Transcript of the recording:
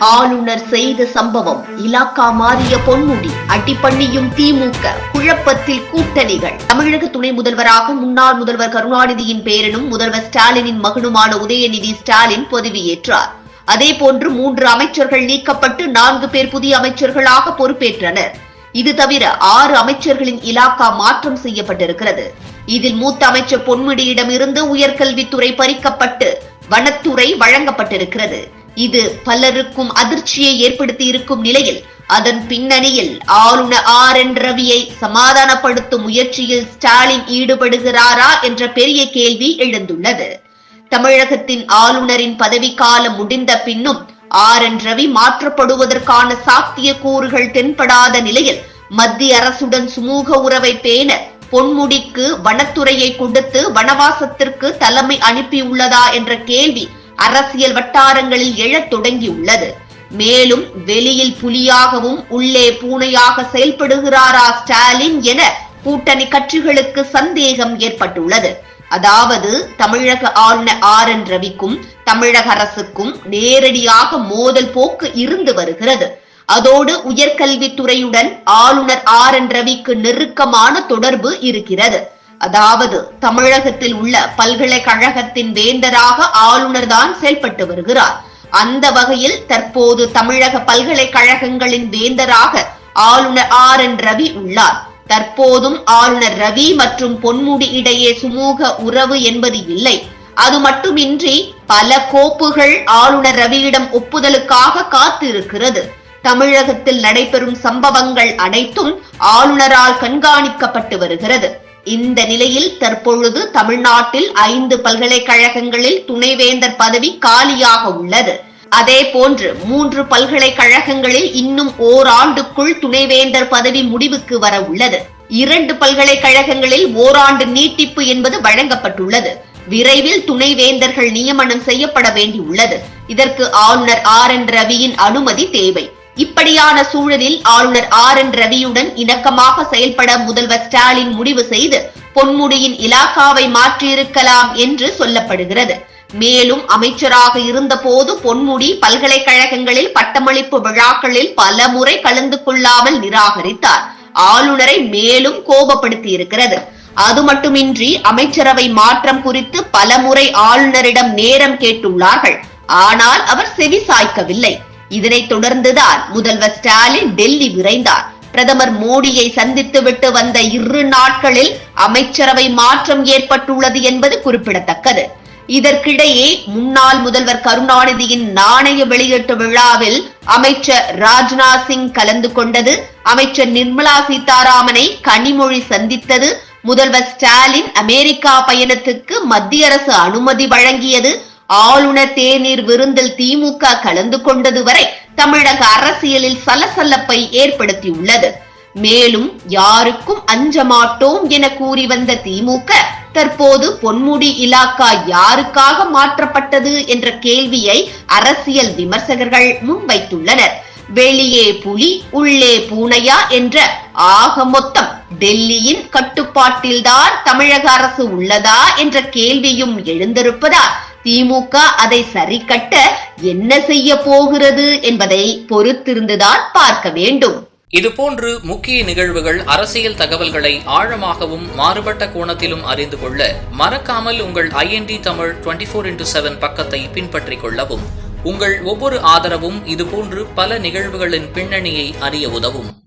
ஆளுநர் செய்த சம்பவம் இலாக்கா மாறிய பொன்முடி அடிப்பண்ணியும் திமுக குழப்பத்தில் கூட்டணிகள். தமிழக துணை முதல்வராக முன்னாள் முதல்வர் கருணாநிதியின் பேரனும் முதல்வர் ஸ்டாலினின் மகனுமான உதயநிதி ஸ்டாலின் பதவியேற்றார். அதேபோன்று மூன்று அமைச்சர்கள் நீக்கப்பட்டு நான்கு பேர் புதிய அமைச்சர்களாக பொறுப்பேற்றனர். இது தவிர ஆறு அமைச்சர்களின் இலாக்கா மாற்றம் செய்யப்பட்டிருக்கிறது. இதில் மூத்த அமைச்சர் பொன்முடியிடமிருந்து உயர்கல்வித்துறை பறிக்கப்பட்டு வனத்துறை வழங்கப்பட்டிருக்கிறது. இது பலருக்கும் அதிர்ச்சியை ஏற்படுத்தி இருக்கும் நிலையில் அதன் பின்னணியில் ஆளுநர் ஆர் என் ரவியை சமாதானப்படுத்தும் முயற்சியில் ஸ்டாலின் ஈடுபடுகிறாரா என்ற பெரிய கேள்வி எழுந்துள்ளது. தமிழகத்தின் ஆளுநரின் பதவிக்காலம் முடிந்த பின்னும் ஆர் என் ரவி மாற்றப்படுவதற்கான சாத்திய கூறுகள் தென்படாத நிலையில் மத்திய அரசுடன் சுமூக உறவை பேண பொன்முடிக்கு வனத்துறையை கொடுத்து வனவாசத்திற்கு தலைமை அனுப்பியுள்ளதா என்ற கேள்வி அரசியல் வட்டாரங்களில் எழத் தொடங்கியுள்ளது. மேலும் வெளியில் புலியாகவும் உள்ளே பூனையாக செயல்படுகிறாரா ஸ்டாலின் என கூட்டணி கட்சிகளுக்கு சந்தேகம் ஏற்பட்டுள்ளது. அதாவது தமிழக ஆளுநர் ஆர் என் ரவிக்கும் தமிழக அரசுக்கும் நேரடியாக மோதல் போக்கு இருந்து வருகிறது. அதோடு உயர்கல்வித்துறையுடன் ஆளுநர் ஆர் என் ரவிக்கு நெருக்கமான தொடர்பு இருக்கிறது. அதாவது தமிழகத்தில் உள்ள பல்கலைக்கழகத்தின் வேந்தராக ஆளுநர் தான் செயல்பட்டு வருகிறார். அந்த வகையில் தற்போது தமிழக பல்கலைக்கழகங்களின் வேந்தராக ஆளுநர் ஆர் என் ரவி உள்ளார். தற்போதும் ஆளுநர் ரவி மற்றும் பொன்முடி இடையே சுமூக உறவு என்பது இல்லை. அது மட்டுமின்றி பல கோப்புகள் ஆளுநர் ரவியிடம் ஒப்புதலுக்காக காத்திருக்கிறது. தமிழகத்தில் நடைபெறும் சம்பவங்கள் அனைத்தும் ஆளுநரால் கண்காணிக்கப்பட்டு வருகிறது. இந்த நிலையில் தற்பொழுது தமிழ்நாட்டில் ஐந்து பல்கலைக்கழகங்களில் துணைவேந்தர் பதவி காலியாக உள்ளது. அதே போன்று மூன்று பல்கலைக்கழகங்களில் இன்னும் ஓராண்டுக்குள் துணைவேந்தர் பதவி முடிவுக்கு வர உள்ளது. இரண்டு பல்கலைக்கழகங்களில் ஓராண்டு நீட்டிப்பு என்பது வழங்கப்பட்டுள்ளது. விரைவில் துணைவேந்தர்கள் நியமனம் செய்யப்பட வேண்டியுள்ளது. இதற்கு ஆளுநர் ஆர் என் ரவியின் அனுமதி தேவை. இப்படியான சூழலில் ஆளுநர் ஆர் என் ரவியுடன் இணக்கமாக செயல்பட முதல்வர் ஸ்டாலின் முடிவு செய்து பொன்முடியின் இலாக்காவை மாற்றியிருக்கலாம் என்று சொல்லப்படுகிறது. மேலும் அமைச்சராக இருந்தபோது பொன்முடி பல்கலைக்கழகங்களில் பட்டமளிப்பு விழாக்களில் பல முறை கலந்து கொள்ளாமல் நிராகரித்தார். ஆளுநரை மேலும் கோபப்படுத்தி இருக்கிறது அது மட்டுமின்றி அமைச்சரவை மாற்றம் குறித்து பலமுறை ஆளுநரிடம் நேரம் கேட்டுள்ளார்கள். ஆனால் அவர் செவி சாய்க்கவில்லை. இதனைத் தொடர்ந்துதான் முதல்வர் ஸ்டாலின் டெல்லி விரைந்தார். பிரதமர் மோடியை சந்தித்துவிட்டு வந்த இரு நாட்களில் அமைச்சரவை மாற்றம் ஏற்பட்டுள்ளது என்பது குறிப்பிடத்தக்கது. இதற்கிடையே முன்னாள் முதல்வர் கருணாநிதியின் நாணய வெளியீட்டு விழாவில் அமைச்சர் ராஜ்நாத் சிங் கலந்து கொண்டது அமைச்சர் நிர்மலா சீதாராமனை கனிமொழி சந்தித்தது முதல்வர் ஸ்டாலின் அமெரிக்கா பயணத்துக்கு மத்திய அரசு அனுமதி வழங்கியது ஆளுநர் தேநீர் விருந்தில் திமுக கலந்து கொண்டது வரை தமிழக அரசியலில் சலசலப்பை ஏற்படுத்தியுள்ளது. மேலும் யாருக்கும் அஞ்ச மாட்டோம் என கூறி வந்த திமுக தற்போது பொன்முடி இலாக்கா யாருக்காக மாற்றப்பட்டது என்ற கேள்வியை அரசியல் விமர்சகர்கள் முன்வைத்துள்ளனர். வெளியே புலி உள்ளே பூனையா என்ற ஆக மொத்தம் டெல்லியின் கட்டுப்பாட்டில்தான் தமிழக அரசு உள்ளதா என்ற கேள்வியும் எழுந்திருப்பதால் திமுக அதை சரி கட்ட என்ன செய்ய போகிறது என்பதை பொறுத்திருந்துதான் பார்க்க வேண்டும். இதுபோன்று முக்கிய நிகழ்வுகள் அரசியல் தகவல்களை ஆழமாகவும் மாறுபட்ட கோணத்திலும் அறிந்து கொள்ள மறக்காமல் உங்கள் IND Tamil twenty four into seven பக்கத்தை பின்பற்றிக் கொள்ளவும். உங்கள் ஒவ்வொரு ஆதரவும் இதுபோன்று பல நிகழ்வுகளின் பின்னணியை அறிய உதவும்.